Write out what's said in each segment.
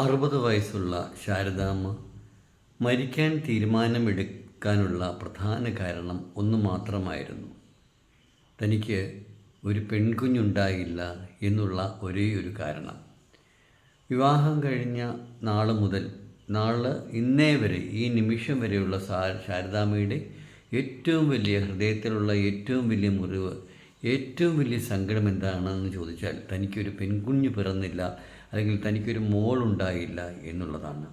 അറുപത് വയസ്സുള്ള ശാരദാമ്മ മരിക്കാൻ തീരുമാനമെടുക്കാനുള്ള പ്രധാന കാരണം ഒന്ന് മാത്രമായിരുന്നു. തനിക്ക് ഒരു പെൺകുഞ്ഞുണ്ടായില്ല എന്നുള്ള ഒരേ ഒരു കാരണം. വിവാഹം കഴിഞ്ഞ നാൾ മുതൽ നാൾ ഇന്നേ വരെ ഈ നിമിഷം വരെയുള്ള ശാരദാമ്മയുടെ ഏറ്റവും വലിയ ഹൃദയത്തിലുള്ള ഏറ്റവും വലിയ മുറിവ് ഏറ്റവും വലിയ സങ്കടം എന്താണെന്ന് ചോദിച്ചാൽ തനിക്കൊരു പെൺകുഞ്ഞ് പിറന്നില്ല അല്ലെങ്കിൽ തനിക്കൊരു മോളുണ്ടായില്ല എന്നുള്ളതാണ്.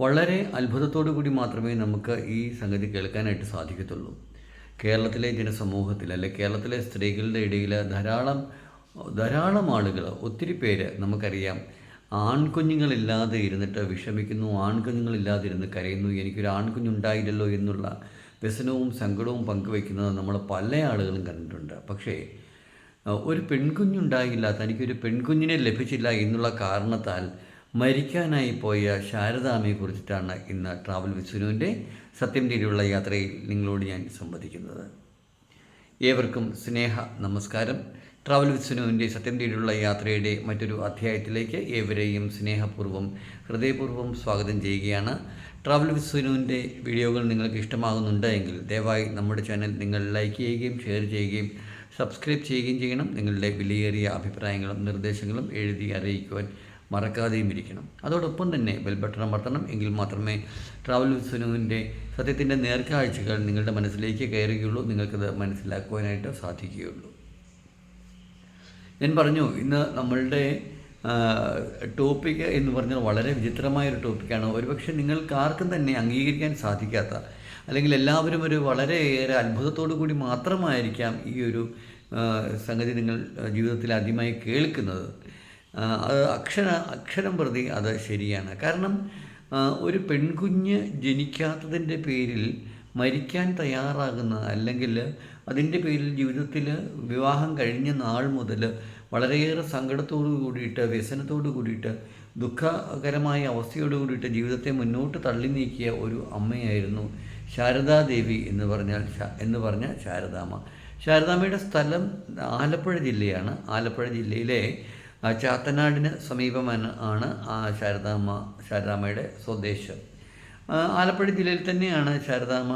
വളരെ അത്ഭുതത്തോടു കൂടി മാത്രമേ നമുക്ക് ഈ സംഗതി കേൾക്കാനായിട്ട് സാധിക്കത്തുള്ളൂ. കേരളത്തിലെ ജനസമൂഹത്തിൽ അല്ലെ കേരളത്തിലെ സ്ത്രീകളുടെ ഇടയിൽ ധാരാളം ധാരാളം ആളുകൾ ഒത്തിരി പേര് നമുക്കറിയാം ആൺകുഞ്ഞുങ്ങളില്ലാതെ ഇരുന്നിട്ട് വിഷമിക്കുന്നു ആൺകുഞ്ഞുങ്ങളില്ലാതെ ഇരുന്ന് കരയുന്നു എനിക്കൊരു ആൺകുഞ്ഞുണ്ടായില്ലല്ലോ എന്നുള്ള വ്യസനവും സങ്കടവും പങ്കുവയ്ക്കുന്നത് നമ്മൾ പല ആളുകളും കണ്ടിട്ടുണ്ട്. പക്ഷേ ഒരു പെൺകുഞ്ഞുണ്ടായില്ല. തനിക്കൊരു പെൺകുഞ്ഞിനെ ലഭിച്ചില്ല എന്നുള്ള കാരണത്താൽ മരിക്കാനായി പോയ ശാരദാമ്മയെ കുറിച്ചിട്ടാണ് ഇന്ന് ട്രാവൽ വിസുനുവിന്റെ സത്യം തേടിയുള്ള യാത്രയിൽ നിങ്ങളോട് ഞാൻ സംവദിക്കുന്നത്. ഏവർക്കും സ്നേഹ നമസ്കാരം. ട്രാവൽ വിസുനുവിന്റെ സത്യം തേടിയുള്ള യാത്രയുടെ മറ്റൊരു അധ്യായത്തിലേക്ക് ഏവരെയും സ്നേഹപൂർവം ഹൃദയപൂർവം സ്വാഗതം ചെയ്യുകയാണ്. ട്രാവൽ വിസുനുവിന്റെ വീഡിയോകൾ നിങ്ങൾക്ക് ഇഷ്ടമാകുന്നുണ്ട് എങ്കിൽ ദയവായി നമ്മുടെ ചാനൽ നിങ്ങൾ ലൈക്ക് ചെയ്യുകയും ഷെയർ ചെയ്യുകയും സബ്സ്ക്രൈബ് ചെയ്യുകയും ചെയ്യണം. നിങ്ങളുടെ വിലയേറിയ അഭിപ്രായങ്ങളും നിർദ്ദേശങ്ങളും എഴുതി അറിയിക്കുവാൻ മറക്കാതെയും ഇരിക്കണം. അതോടൊപ്പം തന്നെ ബെൽ ബട്ടൺ അമർത്തണം. എങ്കിൽ മാത്രമേ ട്രാവൽ വിസുനുവിന്റെ സത്യത്തിന്റെ നേർക്കാഴ്ചകൾ നിങ്ങളുടെ മനസ്സിലേക്ക് കയറുകയുള്ളൂ. നിങ്ങൾക്കത് മനസ്സിലാക്കുവാനായിട്ട് സാധിക്കുകയുള്ളൂ. ഞാൻ പറഞ്ഞു ഇന്ന് നമ്മളുടെ ടോപ്പിക് എന്ന് പറഞ്ഞാൽ വളരെ വിചിത്രമായൊരു ടോപ്പിക്കാണ് ഒരുപക്ഷെ നിങ്ങൾക്ക് ആർക്കും തന്നെ അംഗീകരിക്കാൻ സാധിക്കാത്ത അല്ലെങ്കിൽ എല്ലാവരും ഒരു വളരെയേറെ അത്ഭുതത്തോടു കൂടി മാത്രമായിരിക്കാം ഈ ഒരു സംഗതി നിങ്ങൾ ജീവിതത്തിൽ ആദ്യമായി കേൾക്കുന്നത്. അത് അക്ഷര അക്ഷരം പ്രതി അത് ശരിയാണ്. കാരണം ഒരു പെൺകുഞ്ഞ് ജനിക്കാത്തതിന്റെ പേരിൽ മരിക്കാൻ തയ്യാറാകുന്ന അല്ലെങ്കിൽ അതിന്റെ പേരിൽ ജീവിതത്തിൽ വിവാഹം കഴിഞ്ഞ നാൾ മുതൽ വളരെയേറെ സങ്കടത്തോടു കൂടിയിട്ട് വ്യസനത്തോടു കൂടിയിട്ട് ദുഃഖകരമായ അവസ്ഥയോടു കൂടിയിട്ട് ജീവിതത്തെ മുന്നോട്ട് തള്ളി നീക്കിയ ഒരു അമ്മയായിരുന്നു ശാരദാദേവി എന്ന് പറഞ്ഞാൽ എന്ന് പറഞ്ഞ ശാരദാമ്മ ശാരദാമ്മയുടെ സ്ഥലം ആലപ്പുഴ ജില്ലയാണ്. ആലപ്പുഴ ജില്ലയിലെ ചാത്തനാടിന് സമീപമാണ് ആണ് ആ ശാരദാമ്മ ശാരദാമ്മയുടെ സ്വദേശം. ആലപ്പുഴ ജില്ലയിൽ തന്നെയാണ് ശാരദാമ്മ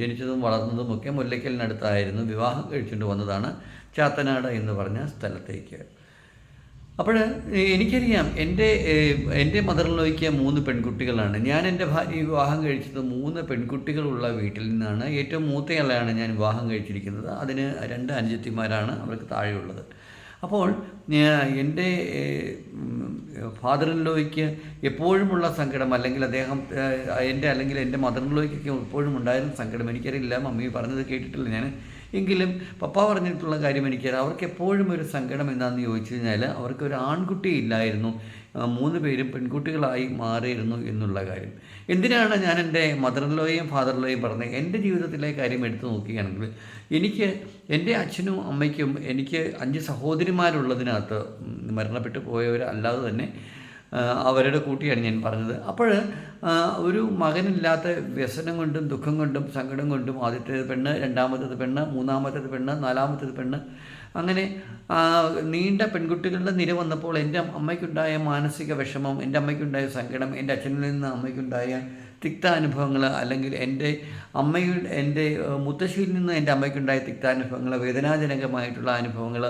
ജനിച്ചതും വളർന്നതും ഒക്കെ മുല്ലയ്ക്കലിനടുത്തായിരുന്നു. വിവാഹം കഴിച്ചുകൊണ്ട് വന്നതാണ് ചാത്തനാട് എന്ന് പറഞ്ഞ സ്ഥലത്തേക്ക്. അപ്പോൾ എനിക്കറിയാം. എന്റെ എന്റെ മദറിലോയ്ക്ക് മൂന്ന് പെൺകുട്ടികളാണ്. ഞാൻ എന്റെ ഭാര്യ വിവാഹം കഴിച്ചത് മൂന്ന് പെൺകുട്ടികളുള്ള വീട്ടിൽ നിന്നാണ്. ഏറ്റവും മൂത്തയാളാണ് ഞാൻ വിവാഹം കഴിച്ചിരിക്കുന്നത്. അതിന് രണ്ട് അനുജത്തിമാരാണ് അവർക്ക് താഴെയുള്ളത്. അപ്പോൾ എന്റെ ഫാദർ ലോയ്ക്ക് എപ്പോഴുമുള്ള സങ്കടം അല്ലെങ്കിൽ അദ്ദേഹം എന്റെ അല്ലെങ്കിൽ എന്റെ മദർ ലോയ്ക്കൊക്കെ എപ്പോഴും ഉണ്ടായിരുന്ന സങ്കടം. എനിക്കറിയില്ല. മമ്മി പറഞ്ഞത് കേട്ടിട്ടില്ല. ഞാൻ എങ്കിലും പപ്പ പറഞ്ഞിട്ടുള്ള കാര്യം എനിക്കറിയാം. അവർക്ക് എപ്പോഴും ഒരു സങ്കടം എന്താണെന്ന് ചോദിച്ചു കഴിഞ്ഞാൽ അവർക്ക് ഒരു ആൺകുട്ടി ഇല്ലായിരുന്നു. മൂന്ന് പേരും പെൺകുട്ടികളായി മാറിയിരുന്നു എന്നുള്ള കാര്യം. എന്തിനാണ് ഞാൻ എന്റെ മദറിലോയും ഫാദറിലോയും പറഞ്ഞത് എന്റെ ജീവിതത്തിലെ കാര്യം എടുത്തു നോക്കുകയാണെങ്കിൽ എനിക്ക് എന്റെ അച്ഛനും അമ്മയ്ക്കും എനിക്ക് അഞ്ച് സഹോദരിമാരുള്ളതിനകത്ത് മരണപ്പെട്ടു പോയവരല്ലാതെ തന്നെ അവരുടെ കൂട്ടിയാണ് ഞാൻ പറഞ്ഞത്. അപ്പോൾ ഒരു മകനില്ലാത്ത വ്യസനം കൊണ്ടും ദുഃഖം കൊണ്ടും സങ്കടം കൊണ്ടും ആദ്യത്തേത് പെണ്ണ് രണ്ടാമത്തേത് പെണ്ണ് മൂന്നാമത്തേത് പെണ്ണ് നാലാമത്തേത് പെണ്ണ്. അങ്ങനെ നീണ്ട പെൺകുട്ടികളുടെ നിര വന്നപ്പോൾ എന്റെ അമ്മയ്ക്കുണ്ടായ മാനസിക വിഷമം എന്റെ അമ്മയ്ക്കുണ്ടായ സങ്കടം എന്റെ അച്ഛനിൽ നിന്ന് അമ്മയ്ക്കുണ്ടായ തിക്താനുഭവങ്ങൾ അല്ലെങ്കിൽ എന്റെ അമ്മയുടെ എന്റെ മുത്തശ്ശിയിൽ നിന്ന് എന്റെ അമ്മയ്ക്കുണ്ടായ തിക്താനുഭവങ്ങൾ വേദനാജനകമായിട്ടുള്ള അനുഭവങ്ങൾ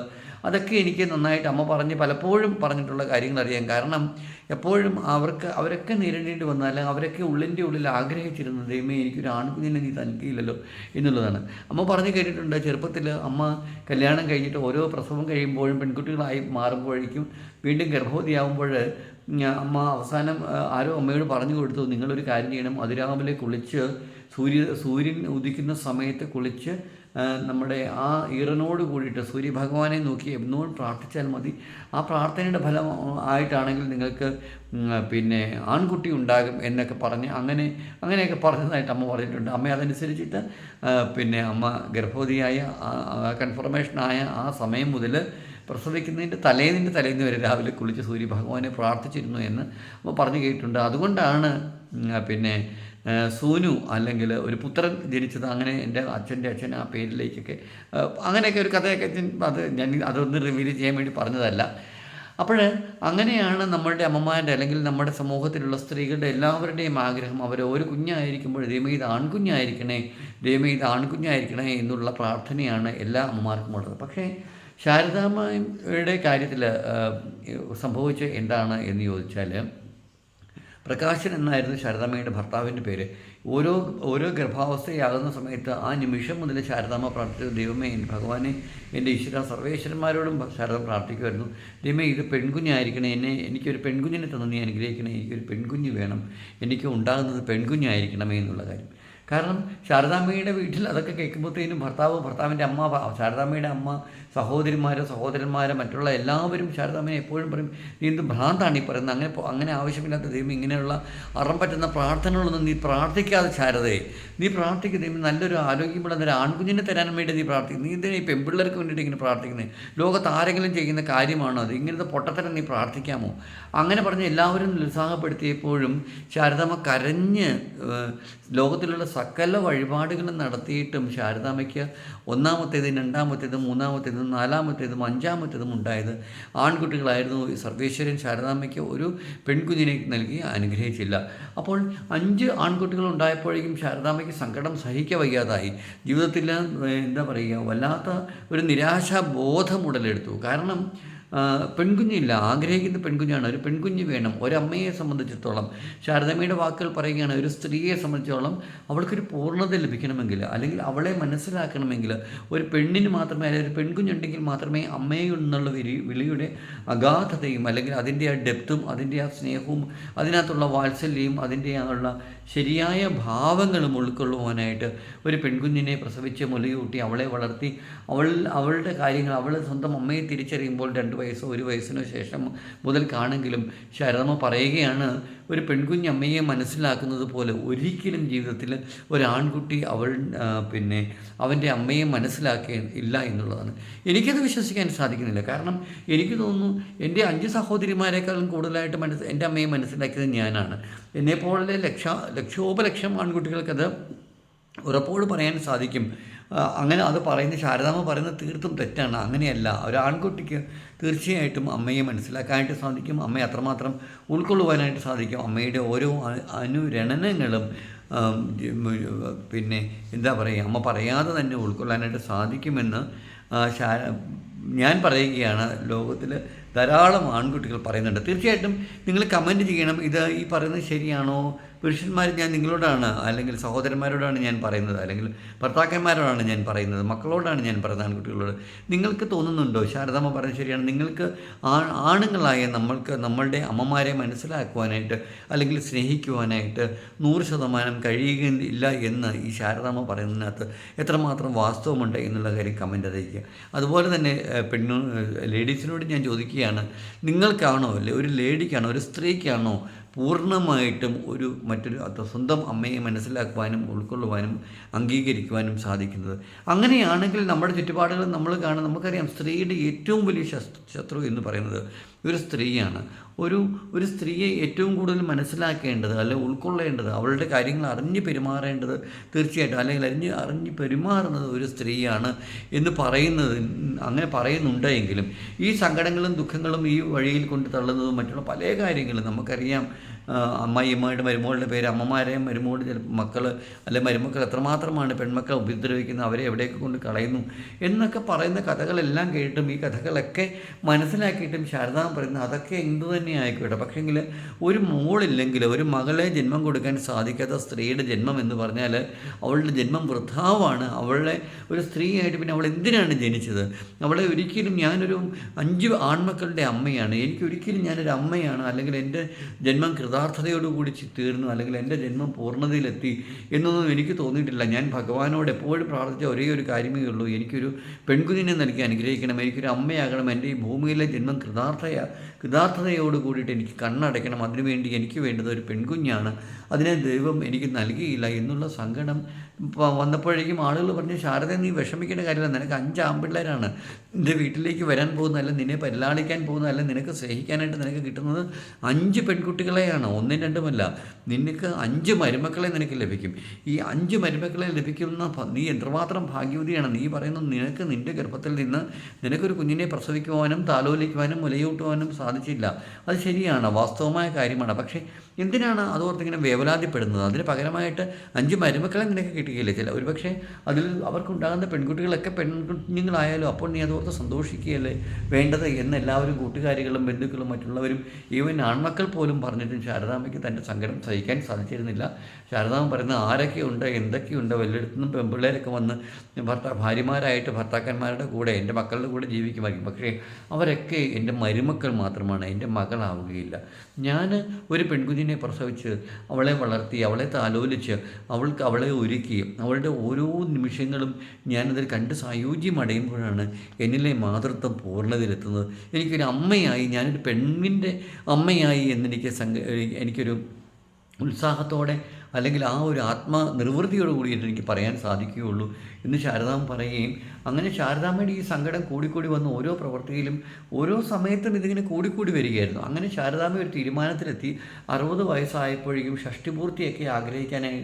അതൊക്കെ എനിക്ക് നന്നായിട്ട് അമ്മ പറഞ്ഞ് പലപ്പോഴും പറഞ്ഞിട്ടുള്ള കാര്യങ്ങൾ അറിയാം കാരണം എപ്പോഴും അവർക്ക് അവരൊക്കെ നേരിടേണ്ടി വന്നാൽ അവരൊക്കെ ഉള്ളിന്റെ ഉള്ളിൽ ആഗ്രഹിച്ചിരുന്ന ദൈവമേ എനിക്കൊരു ആൺകുഞ്ഞിനെ നീ തനിക്കില്ലല്ലോ എന്നുള്ളതാണ്. അമ്മ പറഞ്ഞു കേട്ടിട്ടുണ്ട് ചെറുപ്പത്തിൽ അമ്മ കല്യാണം കഴിഞ്ഞിട്ട് ഓരോ പ്രസവം കഴിയുമ്പോഴും പെൺകുട്ടികളായി മാറുമ്പോഴേക്കും വീണ്ടും ഗർഭവതിയാകുമ്പോൾ അമ്മ അവസാനം ആരോ അമ്മയോട് പറഞ്ഞു കൊടുത്തു നിങ്ങളൊരു കാര്യം ചെയ്യണം. അതിരാവിലെ കുളിച്ച് സൂര്യ സൂര്യൻ ഉദിക്കുന്ന സമയത്ത് കുളിച്ച് നമ്മുടെ ആ ഈറനോട് കൂടിയിട്ട് സൂര്യഭഗവാനെ നോക്കി എന്നോട് പ്രാർത്ഥിച്ചാൽ മതി. ആ പ്രാർത്ഥനയുടെ ഫലം ആയിട്ടാണെങ്കിൽ നിങ്ങൾക്ക് പിന്നെ ആൺകുട്ടി ഉണ്ടാകും എന്നൊക്കെ പറഞ്ഞ് അങ്ങനെ അങ്ങനെയൊക്കെ പറഞ്ഞതായിട്ട് അമ്മ പറഞ്ഞിട്ടുണ്ട്. അമ്മ അതനുസരിച്ചിട്ട് പിന്നെ അമ്മ ഗർഭവതിയായ കൺഫർമേഷനായ ആ സമയം മുതൽ പ്രസവിക്കുന്നതിന്റെ തലേന്നിന്റെ തലേന്ന് വരെ രാവിലെ കുളിച്ച് സൂര്യ ഭഗവാനെ പ്രാർത്ഥിച്ചിരുന്നു എന്ന് പറഞ്ഞു കേട്ടിട്ടുണ്ട്. അതുകൊണ്ടാണ് പിന്നെ സൂനു അല്ലെങ്കിൽ ഒരു പുത്രൻ ജനിച്ചത്. അങ്ങനെ എന്റെ അച്ഛന്റെ അച്ഛൻ ആ പേരിലേക്കൊക്കെ അങ്ങനെയൊക്കെ ഒരു കഥയൊക്കെ അത് ഞാൻ അതൊന്ന് റിവീൽ ചെയ്യാൻ വേണ്ടി പറഞ്ഞതല്ല. അപ്പോൾ അങ്ങനെയാണ് നമ്മളുടെ അമ്മമാരുടെ അല്ലെങ്കിൽ നമ്മുടെ സമൂഹത്തിലുള്ള സ്ത്രീകളുടെ എല്ലാവരുടെയും ആഗ്രഹം. അവർ ഒരു കുഞ്ഞായിരിക്കുമ്പോൾ ദൈവം ഇത് ആൺകുഞ്ഞായിരിക്കണേ ദൈവം ഇത് ആൺകുഞ്ഞായിരിക്കണേ എന്നുള്ള പ്രാർത്ഥനയാണ് എല്ലാ അമ്മമാർക്കും ഉള്ളത്. പക്ഷേ ശാരദാമ്മയുടെ കാര്യത്തിൽ സംഭവിച്ച എന്താണ് എന്ന് ചോദിച്ചാൽ പ്രകാശൻ എന്നായിരുന്നു ശാരദാമ്മയുടെ ഭർത്താവിന്റെ പേര്. ഓരോ ഓരോ ഗർഭാവസ്ഥയാകുന്ന സമയത്ത് ആ നിമിഷം മുതൽ ശാരദാമ്മ പ്രാർത്ഥിച്ചത് ദൈവമേ എന്റെ ഭഗവാനെ എന്റെ ഈശ്വര സർവേശ്വരന്മാരോടും ശാരദ പ്രാർത്ഥിക്കുമായിരുന്നു. ദൈവമേ ഇത് പെൺകുഞ്ഞായിരിക്കണേ എന്നെ എനിക്കൊരു പെൺകുഞ്ഞിനെ തന്നു നീ അനുഗ്രഹിക്കണേ എനിക്കൊരു പെൺകുഞ്ഞ് വേണം എനിക്ക് ഉണ്ടാകുന്നത് പെൺകുഞ്ഞായിരിക്കണമേ എന്നുള്ള കാര്യം. കാരണം ശാരദാമ്മയുടെ വീട്ടിൽ അതൊക്കെ കേൾക്കുമ്പോഴത്തേനും ഭർത്താവ് ഭർത്താവിന്റെ അമ്മ ശാരദാമ്മയുടെ അമ്മ സഹോദരിമാർ സഹോദരന്മാർ മറ്റുള്ള എല്ലാവരും ശാരദാമ്മയെ എപ്പോഴും പറയും നീ എന്ത് ഭ്രാന്താണ് ഈ പറയുന്നത്? അങ്ങനെ അങ്ങനെ ആവശ്യമില്ലാത്ത ദൈവം ഇങ്ങനെയുള്ള അറം പറ്റുന്ന പ്രാർത്ഥനകളൊന്നും നീ പ്രാർത്ഥിക്കാതെ ശാരദയെ നീ പ്രാർത്ഥിക്കുന്ന ദൈവം നല്ലൊരു ആരോഗ്യമുള്ള ഒരു ആൺകുഞ്ഞിനെ തരാൻ വേണ്ടി നീ പ്രാർത്ഥിക്കുന്നു നീ എന്തിനാ ഈ പെൺപിള്ളേർക്ക് വേണ്ടിയിട്ട് ഇങ്ങനെ പ്രാർത്ഥിക്കുന്നത് ലോകത്ത് ആരെങ്കിലും ചെയ്യുന്ന കാര്യമാണോ അത്? ഇങ്ങനത്തെ പൊട്ടത്തരം നീ പ്രാർത്ഥിക്കാമോ? അങ്ങനെ പറഞ്ഞ് എല്ലാവരും നിരുത്സാഹപ്പെടുത്തിയപ്പോഴും ശാരദാമ്മ കരഞ്ഞ് ലോകത്തിലുള്ള സകല വഴിപാടുകളും നടത്തിയിട്ടും ശാരദാമ്മയ്ക്ക് ഒന്നാമത്തേത് രണ്ടാമത്തേത് മൂന്നാമത്തേതും നാലാമത്തേതും അഞ്ചാമത്തേതും ഉണ്ടായത് ആൺകുട്ടികളായിരുന്നു. സർവേശ്വരൻ ശാരദാമ്മയ്ക്ക് ഒരു പെൺകുഞ്ഞിനെ നൽകി അനുഗ്രഹിച്ചില്ല. അപ്പോൾ അഞ്ച് ആൺകുട്ടികൾ ഉണ്ടായപ്പോഴേക്കും ശാരദാമ്മയ്ക്ക് സങ്കടം സഹിക്ക വയ്യാതായി. ജീവിതത്തിൽ എന്താ പറയുക വല്ലാത്ത ഒരു നിരാശാബോധം ഉടലെടുത്തു. കാരണം പെൺകുഞ്ഞില്ല ആഗ്രഹിക്കുന്ന പെൺകുഞ്ഞാണ്. ഒരു പെൺകുഞ്ഞ് വേണം ഒരമ്മയെ സംബന്ധിച്ചിടത്തോളം. ശാരദമ്മയുടെ വാക്കുകൾ പറയുകയാണ് ഒരു സ്ത്രീയെ സംബന്ധിച്ചോളം അവൾക്കൊരു പൂർണത ലഭിക്കണമെങ്കിൽ അല്ലെങ്കിൽ അവളെ മനസ്സിലാക്കണമെങ്കിൽ ഒരു പെണ്ണിന് മാത്രമേ അല്ലെങ്കിൽ ഒരു പെൺകുഞ്ഞുണ്ടെങ്കിൽ മാത്രമേ അമ്മയെ എന്നുള്ള വിരി വിളിയുടെ അഗാധതയും അല്ലെങ്കിൽ അതിന്റെ ആ ഡെപ്തും അതിന്റെ ആ സ്നേഹവും അതിനകത്തുള്ള വാത്സല്യവും അതിന്റെ ഉള്ള ശരിയായ ഭാവങ്ങളും ഉൾക്കൊള്ളുവാനായിട്ട് ഒരു പെൺകുഞ്ഞിനെ പ്രസവിച്ച് മുലയൂട്ടി അവളെ വളർത്തി അവൾ അവളുടെ കാര്യങ്ങൾ അവൾ സ്വന്തം അമ്മയെ തിരിച്ചറിയുമ്പോൾ രണ്ട് വയസ്സോ ഒരു വയസ്സിനോ ശേഷം മുതൽ കാണെങ്കിലും ശരമ പറയുകയാണ് ഒരു പെൺകുഞ്ഞമ്മയെ മനസ്സിലാക്കുന്നത് പോലെ ഒരിക്കലും ജീവിതത്തിൽ ഒരു ആൺകുട്ടി അവൾ പിന്നെ അവന്റെ അമ്മയെ മനസ്സിലാക്കിയ ഇല്ല എന്നുള്ളതാണ്. എനിക്കത് വിശ്വസിക്കാൻ സാധിക്കുന്നില്ല. കാരണം എനിക്ക് തോന്നുന്നു എന്റെ അഞ്ച് സഹോദരിമാരെക്കാളും കൂടുതലായിട്ട് മനസ്സ് എന്റെ അമ്മയെ മനസ്സിലാക്കിയത് ഞാനാണ്. എന്നെപ്പോലെ ലക്ഷ ലക്ഷോപലക്ഷം ആൺകുട്ടികൾക്കത് ഉറപ്പോട് പറയാൻ സാധിക്കും. അങ്ങനെ അത് പറയുന്ന ശാരദാമ്മ പറയുന്നത് തീർത്തും തെറ്റാണ്. അങ്ങനെയല്ല. ഒരു ആൺകുട്ടിക്ക് തീർച്ചയായിട്ടും അമ്മയെ മനസ്സിലാക്കാനായിട്ട് സാധിക്കും. അമ്മയെ അത്രമാത്രം ഉൾക്കൊള്ളുവാനായിട്ട് സാധിക്കും. അമ്മയുടെ ഓരോ അനുരണനങ്ങളും പിന്നെ എന്താ പറയുക അമ്മ പറയാതെ തന്നെ ഉൾക്കൊള്ളാനായിട്ട് സാധിക്കുമെന്ന് ഞാൻ പറയുകയാണ്. ലോകത്തിൽ ധാരാളം ആൺകുട്ടികൾ പറയുന്നുണ്ട്. തീർച്ചയായിട്ടും നിങ്ങൾ കമന്റ് ചെയ്യണം. ഇത് ഈ പറയുന്നത് ശരിയാണോ? പുരുഷന്മാർ ഞാൻ നിങ്ങളോടാണ് അല്ലെങ്കിൽ സഹോദരന്മാരോടാണ് ഞാൻ പറയുന്നത് അല്ലെങ്കിൽ ഭർത്താക്കന്മാരോടാണ് ഞാൻ പറയുന്നത് മക്കളോടാണ് ഞാൻ പറയുന്നത് ആൺകുട്ടികളോട്. നിങ്ങൾക്ക് തോന്നുന്നുണ്ടോ? ശാരദാമ്മ പറഞ്ഞത് ശരിയാണ്. നിങ്ങൾക്ക് ആ ആണുങ്ങളായ നമ്മൾക്ക് നമ്മളുടെ അമ്മമാരെ മനസ്സിലാക്കുവാനായിട്ട് അല്ലെങ്കിൽ സ്നേഹിക്കുവാനായിട്ട് നൂറ് ശതമാനം കഴിയുകയില്ല എന്ന് ഈ ശാരദാമ്മ പറയുന്നതിനകത്ത് എത്രമാത്രം വാസ്തവമുണ്ട് എന്നുള്ള കാര്യം കമന്റ് അറിയിക്കുക. അതുപോലെ തന്നെ പെണ്ണു ലേഡീസിനോട് ഞാൻ ചോദിക്കുകയാണ്. നിങ്ങൾക്കാണോ അല്ലെ ഒരു ലേഡിക്കാണോ ഒരു സ്ത്രീക്കാണോ പൂർണമായിട്ടും ഒരു മറ്റൊരു സ്വന്തം അമ്മയെ മനസ്സിലാക്കുവാനും ഉൾക്കൊള്ളുവാനും അംഗീകരിക്കുവാനും സാധിക്കുന്നത്. അങ്ങനെയാണെങ്കിൽ നമ്മുടെ ചുറ്റുപാടുകൾ നമ്മൾ കാണും നമുക്കറിയാം സ്ത്രീയുടെ ഏറ്റവും വലിയ ശത്രു എന്ന് പറയുന്നത് ഒരു സ്ത്രീയാണ്. ഒരു ഒരു സ്ത്രീയെ ഏറ്റവും കൂടുതൽ മനസ്സിലാക്കേണ്ടത് അല്ലെങ്കിൽ ഉൾക്കൊള്ളേണ്ടത് അവളുടെ കാര്യങ്ങൾ അറിഞ്ഞ് പെരുമാറേണ്ടത് തീർച്ചയായിട്ടും അല്ലെങ്കിൽ അറിഞ്ഞ് അറിഞ്ഞ് പെരുമാറുന്നത് ഒരു സ്ത്രീയാണ് എന്ന് പറയുന്നത് അങ്ങനെ പറയുന്നുണ്ടെങ്കിലും ഈ സങ്കടങ്ങളും ദുഃഖങ്ങളും ഈ വഴിയിൽ കൊണ്ട് തള്ളുന്നതും മറ്റുള്ള പല കാര്യങ്ങളും നമുക്കറിയാം. അമ്മായിയമ്മയുടെ മരുമകളുടെ പേര് അമ്മമാരെ മരുമകളുടെ ചില മക്കൾ അല്ലെ മരുമക്കൾ എത്രമാത്രമാണ് പെൺമക്കൾ ഉപദ്രവിക്കുന്നത് അവരെ എവിടെയൊക്കെ കൊണ്ട് കളയുന്നു എന്നൊക്കെ പറയുന്ന കഥകളെല്ലാം കേട്ടും ഈ കഥകളൊക്കെ മനസ്സിലാക്കിയിട്ടും ശാരദാ പറയുന്നത് അതൊക്കെ എന്തു തന്നെ ആയിക്കോട്ടെ പക്ഷേങ്കിൽ ഒരു മോളില്ലെങ്കിൽ ഒരു മകളെ ജന്മം കൊടുക്കാൻ സാധിക്കാത്ത സ്ത്രീയുടെ ജന്മം എന്ന് പറഞ്ഞാൽ അവളുടെ ജന്മം വൃഥാവാണ്. അവളെ ഒരു സ്ത്രീയായിട്ട് പിന്നെ അവൾ എന്തിനാണ് ജനിച്ചത്? അവളെ ഒരിക്കലും ഞാനൊരു അഞ്ച് ആൺമക്കളുടെ അമ്മയാണ്. എനിക്കൊരിക്കലും ഞാനൊരു അമ്മയാണ്. അല്ലെങ്കിൽ എന്റെ ജന്മം കൃതാർത്ഥതയോടുകൂടി തീർന്നു അല്ലെങ്കിൽ എന്റെ ജന്മം പൂർണതയിലെത്തി എന്നൊന്നും എനിക്ക് തോന്നിയിട്ടില്ല. ഞാൻ ഭഗവാനോട് എപ്പോഴും പ്രാർത്ഥിച്ച ഒരേ ഒരു കാര്യമേ ഉള്ളൂ. എനിക്കൊരു പെൺകുഞ്ഞിനെ നൽകി അനുഗ്രഹിക്കണം. എനിക്കൊരു അമ്മയാകണം. എന്റെ ഈ ഭൂമിയിലെ ജന്മം കൃതാർത്ഥയ. കൃതാർത്ഥതയോട് കൂടിയിട്ട് എനിക്ക് കണ്ണടയ്ക്കണം. അതിനുവേണ്ടി എനിക്ക് വേണ്ടത് ഒരു പെൺകുഞ്ഞാണ്. അതിനെ ദൈവം എനിക്ക് നൽകിയില്ല എന്നുള്ള സങ്കടം വന്നപ്പോഴേക്കും ആളുകൾ പറഞ്ഞു ശാരദ നീ വിഷമിക്കേണ്ട കാര്യമില്ല. നിനക്ക് അഞ്ച് ആമ്പിള്ളേരാണ് നിന്റെ വീട്ടിലേക്ക് വരാൻ പോകുന്നതല്ല നിന്നെ പരിലാളിക്കാൻ പോകുന്നതല്ല നിനക്ക് സ്നേഹിക്കാനായിട്ട് നിനക്ക് കിട്ടുന്നത് അഞ്ച് പെൺകുട്ടികളെയാണ്. ഒന്നും രണ്ടുമല്ല നിനക്ക് അഞ്ച് മരുമക്കളെ നിനക്ക് ലഭിക്കും. ഈ അഞ്ച് മരുമക്കളെ ലഭിക്കുന്ന നീ എത്രമാത്രം ഭാഗ്യവതിയാണ്. നീ പറയുന്നത് നിനക്ക് നിന്റെ ഗർഭത്തിൽ നിന്ന് നിനക്കൊരു കുഞ്ഞിനെ പ്രസവിക്കുവാനും താലോലിക്കുവാനും മുലയൂട്ടുവാനും സാധിച്ചില്ല അത് ശരിയാണ് വാസ്തവമായ കാര്യമാണ്. പക്ഷേ എന്തിനാണ് അതോർത്തിങ്ങനെ വേവലാതിപ്പെടുന്നത്? അതിന് പകരമായിട്ട് അഞ്ച് മരുമക്കളെ നിനക്ക് കിട്ടുകയില്ല ചില ഒരുപക്ഷെ അതിൽ അവർക്കുണ്ടാകുന്ന പെൺകുട്ടികളൊക്കെ പെൺകുഞ്ഞുങ്ങളായാലും അപ്പോൾ നീ അതോർത്ത് സന്തോഷിക്കുകയല്ലേ? വേണ്ടത് എന്ന് എല്ലാവരും കൂട്ടുകാരികളും ബന്ധുക്കളും മറ്റുള്ളവരും ഈവൻ ആൺമക്കൾ പോലും പറഞ്ഞിട്ടും ശാരദാമ്മയ്ക്ക് തന്റെ സങ്കടം സഹിക്കാൻ സാധിച്ചിരുന്നില്ല. ശാരദാമ്മ പറയുന്നത് ആരൊക്കെയുണ്ട് എന്തൊക്കെയുണ്ട്? വല്ലയിടത്തുനിന്നും പെൺപിള്ളേരൊക്കെ വന്ന് ഭർത്താ ഭാര്യമാരായിട്ട് ഭർത്താക്കന്മാരുടെ കൂടെ എന്റെ മക്കളുടെ കൂടെ ജീവിക്കുമായിരിക്കും. പക്ഷേ അവരൊക്കെ എന്റെ മരുമക്കൾ മാത്രമാണ് എന്റെ മകളാവുകയില്ല. ഞാൻ ഒരു പെൺകുഞ്ഞിനെ പ്രസവിച്ച് അവളെ വളർത്തി അവളെ താലോലിച്ച് അവൾക്ക് അവളെ ഒരുക്കി. അവളുടെ ഓരോ നിമിഷങ്ങളും ഞാനതിൽ കണ്ട് സായുജ്യമടയുമ്പോഴാണ് എന്നിലെ മാതൃത്വം പൂർണതയിലെത്തുന്നത്. എനിക്കൊരു അമ്മയായി ഞാനൊരു പെണ്ണിന്റെ അമ്മയായി എന്നെനിക്ക് സങ്ക എനിക്കൊരു ഉത്സാഹത്തോടെ അല്ലെങ്കിൽ ആ ഒരു ആത്മ നിർവൃത്തിയോട് കൂടിയിട്ട് എനിക്ക് പറയാൻ സാധിക്കുകയുള്ളൂ എന്ന് ശാരദാമ്മ പറയുകയും അങ്ങനെ ശാരദാമ്മയുടെ ഈ സങ്കടം കൂടിക്കൂടി വന്ന് ഓരോ പ്രവൃത്തിയിലും ഓരോ സമയത്തും ഇതിങ്ങനെ കൂടിക്കൂടി വരികയായിരുന്നു. അങ്ങനെ ശാരദാമ്മ ഒരു തീരുമാനത്തിലെത്തി. അറുപത് വയസ്സായപ്പോഴേക്കും ഷഷ്ടിപൂർത്തിയൊക്കെ ആഗ്രഹിക്കാനായി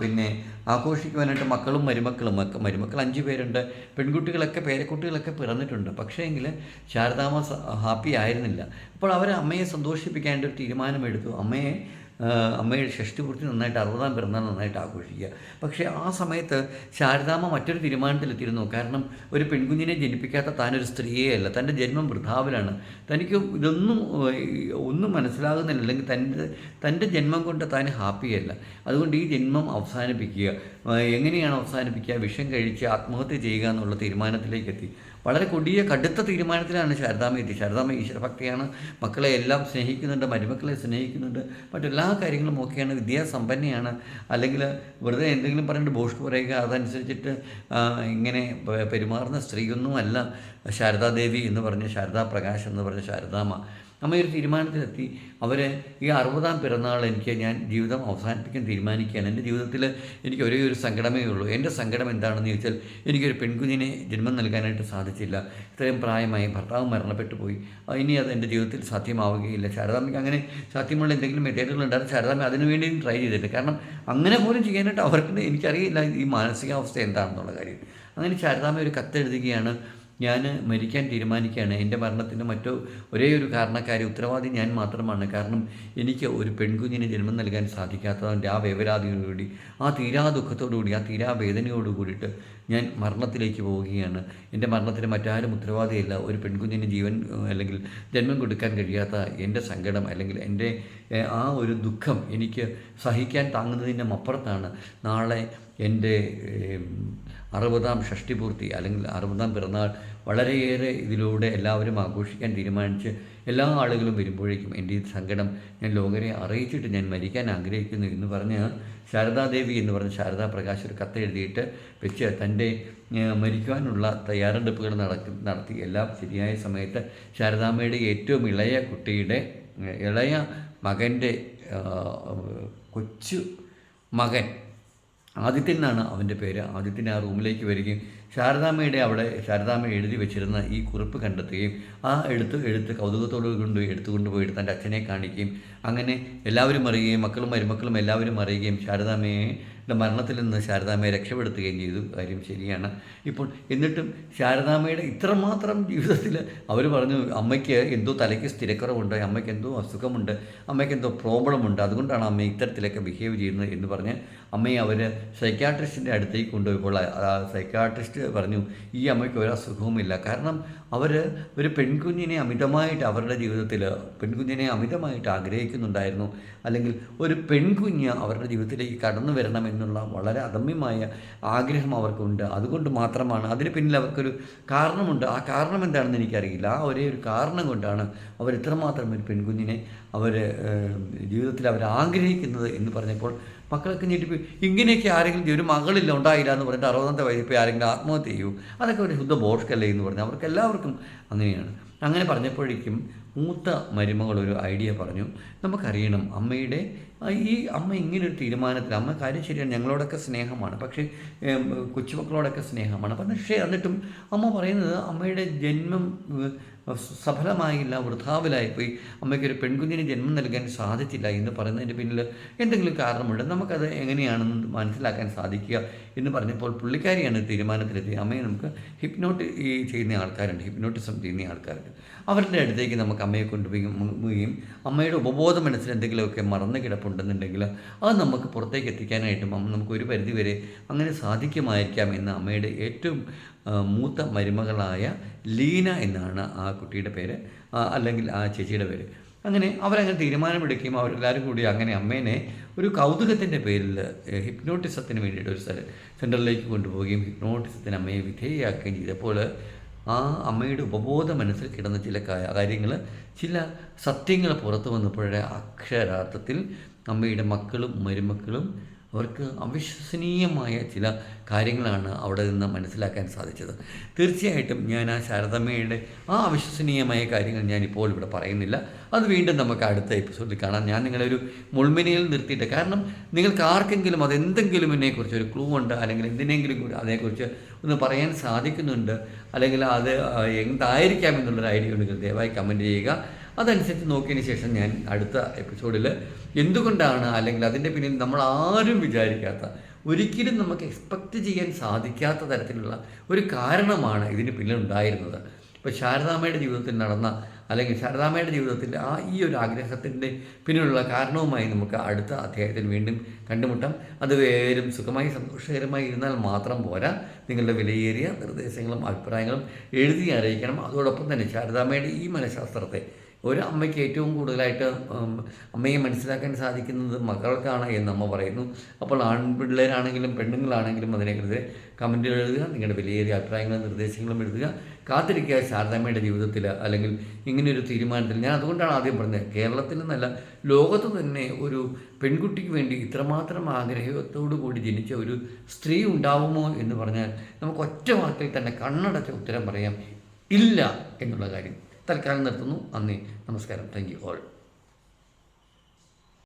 പിന്നെ ആഘോഷിക്കുവാനായിട്ട് മക്കളും മരുമക്കളും മക്ക മരുമക്കൾ അഞ്ച് പേരുണ്ട് പെൺകുട്ടികളൊക്കെ പേരക്കുട്ടികളൊക്കെ പിറന്നിട്ടുണ്ട്. പക്ഷേ എങ്കിൽ ശാരദാമ്മ ഹാപ്പി ആയിരുന്നില്ല. അപ്പോൾ അവർ അമ്മയെ സന്തോഷിപ്പിക്കാനായിട്ട് ഒരു തീരുമാനമെടുത്തു. അമ്മയെ അമ്മയുടെ ഷഷ്ടിപൂർത്തി നന്നായിട്ട് അറുപതാം പിറന്നാൾ നന്നായിട്ട് ആഘോഷിക്കുക. പക്ഷേ ആ സമയത്ത് ശാരദാമ്മ മറ്റൊരു തീരുമാനത്തിലെത്തിയിരുന്നു. കാരണം ഒരു പെൺകുഞ്ഞിനെ ജനിപ്പിക്കാത്ത താനൊരു സ്ത്രീയേ അല്ല തന്റെ ജന്മം വൃഥാവിലാണ്. തനിക്ക് ഇതൊന്നും ഒന്നും മനസ്സിലാകുന്നില്ല. അല്ലെങ്കിൽ തന്റെ തന്റെ ജന്മം കൊണ്ട് താൻ ഹാപ്പിയല്ല. അതുകൊണ്ട് ഈ ജന്മം അവസാനിപ്പിക്കുക. എങ്ങനെയാണ് അവസാനിപ്പിക്കുക? വിഷം കഴിച്ച് ആത്മഹത്യ ചെയ്യുക എന്നുള്ള തീരുമാനത്തിലേക്ക് എത്തി വളരെ കൊടിയ കടുത്ത തീരുമാനത്തിലാണ് ശാരദാമ്മ എത്തി ശാരദാമ്മ ഈശ്വരഭക്തിയാണ്. മക്കളെ എല്ലാം സ്നേഹിക്കുന്നുണ്ട് മരുമക്കളെ സ്നേഹിക്കുന്നുണ്ട്. മറ്റെല്ലാ കാര്യങ്ങളും ഒക്കെയാണ് വിദ്യാസമ്പന്നയാണ്. അല്ലെങ്കിൽ വെറുതെ എന്തെങ്കിലും പറഞ്ഞിട്ട് ബോഷ്ക്ക് പറയുക അതനുസരിച്ചിട്ട് ഇങ്ങനെ പെരുമാറുന്ന സ്ത്രീയൊന്നുമല്ല ശാരദാദേവി എന്ന് പറഞ്ഞ ശാരദാ പ്രകാശ് എന്ന് പറഞ്ഞ ശാരദാമ്മ. അമ്മ ഒരു തീരുമാനത്തിലെത്തി. അവർ ഈ അറുപതാം പിറന്നാൾ എനിക്ക് ഞാൻ ജീവിതം അവസാനിപ്പിക്കാൻ തീരുമാനിക്കുകയാണ്. എന്റെ ജീവിതത്തിൽ എനിക്ക് ഒരേ ഒരു സങ്കടമേ ഉള്ളൂ. എന്റെ സങ്കടം എന്താണെന്ന് ചോദിച്ചാൽ എനിക്കൊരു പെൺകുഞ്ഞിനെ ജന്മം നൽകാനായിട്ട് സാധിച്ചില്ല. ഇത്രയും പ്രായമായി ഭർത്താവ് മരണപ്പെട്ടു പോയി. ഇനി അത് എന്റെ ജീവിതത്തിൽ സാധ്യമാവുകയില്ല. ശാരദാമ്മയ്ക്ക് അങ്ങനെ സാധ്യമുള്ള എന്തെങ്കിലും മെറ്റീരിയൽ ഉണ്ടായിരുന്നു ശാരദാമ്മ അതിനുവേണ്ടിയും ട്രൈ ചെയ്തിട്ട് കാരണം അങ്ങനെ പോലും ചെയ്യാനായിട്ട് അവർക്ക് എനിക്കറിയില്ല ഈ മാനസികാവസ്ഥ എന്താണെന്നുള്ള കാര്യം. അങ്ങനെ ശാരദാമ്മ ഒരു കത്തെഴുതുകയാണ്. ഞാൻ മരിക്കാൻ തീരുമാനിക്കുകയാണ്. എന്റെ മരണത്തിന് മറ്റോ ഒരേ ഒരു കാരണക്കാരി ഉത്തരവാദി ഞാൻ മാത്രമാണ്. കാരണം എനിക്ക് ഒരു പെൺകുഞ്ഞിന് ജന്മം നൽകാൻ സാധിക്കാത്തതിന്റെ ആ വേവരാതിയോടുകൂടി ആ തീരാ ദുഃഖത്തോടുകൂടി ആ തീരാ വേദനയോട് കൂടിയിട്ട് ഞാൻ മരണത്തിലേക്ക് പോവുകയാണ്. എന്റെ മരണത്തിന് മറ്റാരും ഉത്തരവാദിയല്ല. ഒരു പെൺകുഞ്ഞിന് ജീവൻ അല്ലെങ്കിൽ ജന്മം കൊടുക്കാൻ കഴിയാത്ത എന്റെ സങ്കടം അല്ലെങ്കിൽ എന്റെ ആ ഒരു ദുഃഖം എനിക്ക് സഹിക്കാൻ താങ്ങുന്നതിന്റെ അപ്പുറത്താണ്. നാളെ എന്റെ അറുപതാം ഷഷ്ടിപൂർത്തി അല്ലെങ്കിൽ അറുപതാം പിറന്നാൾ വളരെയേറെ ഇതിലൂടെ എല്ലാവരും ആഘോഷിക്കാൻ തീരുമാനിച്ച് എല്ലാ ആളുകളും വരുമ്പോഴേക്കും എന്റെ ഈ സങ്കടം ഞാൻ ലോകരെ അറിയിച്ചിട്ട് ഞാൻ മരിക്കാൻ ആഗ്രഹിക്കുന്നു എന്ന് പറഞ്ഞ് ശാരദാദേവി എന്ന് പറഞ്ഞ ശാരദാ പ്രകാശ് ഒരു കത്ത് എഴുതിയിട്ട് വെച്ച് തന്റെ മരിക്കുവാനുള്ള തയ്യാറെടുപ്പുകൾ നടത്തി നടത്തി. എല്ലാം ശരിയായ സമയത്ത് ശാരദാമ്മയുടെ ഏറ്റവും ഇളയ കുട്ടിയുടെ ഇളയ മകന്റെ കൊച്ചു മകൻ ആദിത്യൻ എന്നാണ് അവന്റെ പേര്. ആദിത്യൻ ആ റൂമിലേക്ക് വരികയും ശാരദാമ്മയുടെ അവിടെ ശാരദാമ്മ എഴുതി വെച്ചിരുന്ന ഈ കുറിപ്പ് കണ്ടെത്തുകയും ആ എഴുത്ത് എഴുത്ത് കൗതുകത്തോട് കൊണ്ട് എടുത്തുകൊണ്ട് പോയിട്ട് തന്റെ അച്ഛനെ കാണിക്കുകയും അങ്ങനെ എല്ലാവരും അറിയുകയും മക്കളും മരുമക്കളും എല്ലാവരും അറിയുകയും ശാരദാമ്മയുടെ മരണത്തിൽ നിന്ന് ശാരദാമ്മയെ രക്ഷപ്പെടുത്തുകയും ചെയ്തു. കാര്യം ശരിയാണ്. ഇപ്പോൾ എന്നിട്ടും ശാരദാമ്മയുടെ ഇത്രമാത്രം ജീവിതത്തിൽ അവർ പറഞ്ഞു അമ്മയ്ക്ക് എന്തോ തലയ്ക്ക് സ്ഥിരക്കുറവുണ്ട് അമ്മയ്ക്ക് എന്തോ അസുഖമുണ്ട് അമ്മയ്ക്ക് എന്തോ പ്രോബ്ലം ഉണ്ട് അതുകൊണ്ടാണ് അമ്മ ഇത്തരത്തിലൊക്കെ ബിഹേവ് ചെയ്യുന്നത് എന്ന് പറഞ്ഞ് അമ്മയെ അവർ സൈക്കാട്രിസ്റ്റിന്റെ അടുത്തേക്ക് കൊണ്ടുപോയപ്പോൾ ആ സൈക്കാട്രിസ്റ്റ് പറഞ്ഞു ഈ അമ്മയ്ക്ക് ഒരു അസുഖവുമില്ല കാരണം അവർ ഒരു പെൺകുഞ്ഞിനെ അമിതമായിട്ട് അവരുടെ ജീവിതത്തിൽ പെൺകുഞ്ഞിനെ അമിതമായിട്ട് ആഗ്രഹിക്കുന്നുണ്ടായിരുന്നു. അല്ലെങ്കിൽ ഒരു പെൺകുഞ്ഞ് അവരുടെ ജീവിതത്തിലേക്ക് കടന്നു വരണമെന്നുള്ള വളരെ അദമ്യമായ ആഗ്രഹം അവർക്കുണ്ട്. അതുകൊണ്ട് മാത്രമാണ് അതിന് പിന്നിൽ അവർക്കൊരു കാരണമുണ്ട്. ആ കാരണം എന്താണെന്ന് എനിക്കറിയില്ല. ആ ഒരേ ഒരു കാരണം കൊണ്ടാണ് അവർ ഇത്രമാത്രം ഒരു പെൺകുഞ്ഞിനെ അവർ ജീവിതത്തിൽ അവർ ആഗ്രഹിക്കുന്നത് എന്ന് പറഞ്ഞപ്പോൾ മക്കളൊക്കെ ഞെട്ടിപ്പോയി. ഇങ്ങനെയൊക്കെ ആരെങ്കിലും ഒരു മകളില്ല ഉണ്ടായില്ല എന്ന് പറഞ്ഞിട്ട് അറുപതാമത്തെ വയസ്സിൽ ആരെങ്കിലും ആത്മഹത്യ ചെയ്യൂ. അതൊക്കെ ഒരു ശുദ്ധ ബോഷ്കല്ലേ എന്ന് പറഞ്ഞു. അവർക്ക് എല്ലാവർക്കും അങ്ങനെയാണ്. അങ്ങനെ പറഞ്ഞപ്പോഴേക്കും മൂത്ത മരുമകൾ ഒരു ഐഡിയ പറഞ്ഞു നമുക്കറിയണം അമ്മയുടെ ഈ അമ്മ ഇങ്ങനെ ഒരു തീരുമാനത്തിൽ അമ്മ കാര്യം ശരിയാണ് ഞങ്ങളോടൊക്കെ സ്നേഹമാണ് പക്ഷേ കൊച്ചുമക്കളോടൊക്കെ സ്നേഹമാണ്. പക്ഷേ എന്നിട്ടും അമ്മ പറയുന്നത് അമ്മയുടെ ജന്മം സഫലമായില്ല വൃഥാവിലായിപ്പോയി. അമ്മയ്ക്കൊരു പെൺകുഞ്ഞിന് ജന്മം നൽകാൻ സാധിച്ചില്ല എന്ന് പറയുന്നതിന്റെ പിന്നിൽ എന്തെങ്കിലും കാരണമുണ്ട്? നമുക്കത് എങ്ങനെയാണെന്ന് മനസ്സിലാക്കാൻ സാധിക്കുക എന്ന് പറഞ്ഞപ്പോൾ പുള്ളിക്കാരിയാണ് തീരുമാനത്തിലെത്തി അമ്മയെ നമുക്ക് ഹിപ്നോട്ട് ഈ ചെയ്യുന്ന ആൾക്കാരുണ്ട് ഹിപ്നോട്ടിസം ചെയ്യുന്ന ആൾക്കാരുണ്ട്. അവരുടെ അടുത്തേക്ക് നമുക്ക് അമ്മയെ കൊണ്ടുപോയി അമ്മയുടെ ഉപബോധ മനസ്സിൽ എന്തെങ്കിലുമൊക്കെ മറന്നു കിടപ്പുണ്ടെന്നുണ്ടെങ്കിൽ അത് നമുക്ക് പുറത്തേക്ക് എത്തിക്കാനായിട്ടും അമ്മ നമുക്ക് ഒരു പരിധി വരെ അങ്ങനെ സാധിക്കുമായിരിക്കാം എന്ന് അമ്മയുടെ ഏറ്റവും മൂത്ത മരുമകളായ ലീന എന്നാണ് ആ കുട്ടിയുടെ പേര്. അല്ലെങ്കിൽ ആ ചേച്ചിയുടെ പേര്. അങ്ങനെ അവരങ്ങനെ തീരുമാനമെടുക്കുകയും അവരെല്ലാവരും കൂടി അങ്ങനെ അമ്മേനെ ഒരു കൗതുകത്തിന്റെ പേരിൽ ഹിപ്നോട്ടിസത്തിന് വേണ്ടിയിട്ട് ഒരു സ്ഥലം സെന്ററിലേക്ക് കൊണ്ടുപോവുകയും ഹിപ്നോട്ടിസത്തിന് അമ്മയെ വിധേയയാക്കുകയും ചെയ്തപ്പോൾ ആ അമ്മയുടെ ഉപബോധ മനസ്സിൽ കിടന്ന ചില കാര്യങ്ങൾ ചില സത്യങ്ങൾ പുറത്തു വന്നപ്പോഴേ അക്ഷരാർത്ഥത്തിൽ അമ്മയുടെ മക്കളും മരുമക്കളും അവർക്ക് അവിശ്വസനീയമായ ചില കാര്യങ്ങളാണ് അവിടെ നിന്ന് മനസ്സിലാക്കാൻ സാധിച്ചത്. തീർച്ചയായിട്ടും ഞാൻ ആ ശാരദമ്മയുടെ ആ അവിശ്വസനീയമായ കാര്യങ്ങൾ ഞാനിപ്പോൾ ഇവിടെ പറയുന്നില്ല. അത് വീണ്ടും നമുക്ക് അടുത്ത എപ്പിസോഡിൽ കാണാം. ഞാൻ നിങ്ങളെ ഒരു മുൾമിനയിൽ നിർത്തിയിട്ട് കാരണം നിങ്ങൾക്ക് ആർക്കെങ്കിലും അതെന്തെങ്കിലും എന്നെക്കുറിച്ച് ഒരു ക്ലൂ ഉണ്ട്? അല്ലെങ്കിൽ എന്തിനെങ്കിലും കൂടി അതേക്കുറിച്ച് ഒന്ന് പറയാൻ സാധിക്കുന്നുണ്ട്. അല്ലെങ്കിൽ അത് എന്തായിരിക്കാം എന്നുള്ളൊരു ഐഡിയ ഉണ്ടെങ്കിൽ ദയവായി കമന്റ് ചെയ്യുക. അതനുസരിച്ച് നോക്കിയതിന് ശേഷം ഞാൻ അടുത്ത എപ്പിസോഡിൽ എന്തുകൊണ്ടാണ് അല്ലെങ്കിൽ അതിന്റെ പിന്നിൽ നമ്മൾ ആരും വിചാരിക്കാത്ത ഒരിക്കലും നമുക്ക് എക്സ്പെക്റ്റ് ചെയ്യാൻ സാധിക്കാത്ത തരത്തിലുള്ള ഒരു കാരണമാണ് ഇതിന് പിന്നിലുണ്ടായിരുന്നത് ഇപ്പോൾ ശാരദാമ്മയുടെ ജീവിതത്തിൽ നടന്ന അല്ലെങ്കിൽ ശാരദാമ്മയുടെ ജീവിതത്തിൽ ആ ഈ ഒരു ആഗ്രഹത്തിന്റെ പിന്നിലുള്ള കാരണവുമായി നമുക്ക് അടുത്ത അധ്യായത്തിൽ വീണ്ടും കണ്ടുമുട്ടാം. അത് വേരും സുഖമായി സന്തോഷകരമായി ഇരുന്നാൽ മാത്രം പോരാ. നിങ്ങളുടെ വിലയേറിയ നിർദ്ദേശങ്ങളും അഭിപ്രായങ്ങളും എഴുതി അറിയിക്കണം. അതോടൊപ്പം തന്നെ ശാരദാമ്മയുടെ ഈ മനഃശാസ്ത്രത്തെ ഒരു അമ്മയ്ക്ക് ഏറ്റവും കൂടുതലായിട്ട് അമ്മയെ മനസ്സിലാക്കാൻ സാധിക്കുന്നത് മക്കൾക്കാണ് എന്ന് അമ്മ പറയുന്നു. അപ്പോൾ ആൺപിള്ളേരാണെങ്കിലും പെണ്ണുങ്ങളാണെങ്കിലും അതിനെക്കുറിച്ച് കമന്റുകൾ എഴുതുക നിങ്ങളുടെ വിലയേറിയ അഭിപ്രായങ്ങളും നിർദ്ദേശങ്ങളും എഴുതുക. കാത്തിരിക്കുക ശാരദാമ്മയുടെ ജീവിതത്തിൽ അല്ലെങ്കിൽ ഇങ്ങനെയൊരു തീരുമാനത്തിൽ. ഞാൻ അതുകൊണ്ടാണ് ആദ്യം പറഞ്ഞത് കേരളത്തിൽ നിന്നല്ല ലോകത്ത് തന്നെ ഒരു പെൺകുട്ടിക്ക് വേണ്ടി ഇത്രമാത്രം ആഗ്രഹത്തോടു കൂടി ജനിച്ച ഒരു സ്ത്രീ ഉണ്ടാവുമോ എന്ന് പറഞ്ഞാൽ നമുക്ക് ഒറ്റ വാക്കിൽ തന്നെ കണ്ണടച്ച ഉത്തരം പറയാം ഇല്ല എന്നുള്ള കാര്യം. തൽക്കാലം നിർത്തുന്നു. നന്ദി. നമസ്കാരം. Thank you all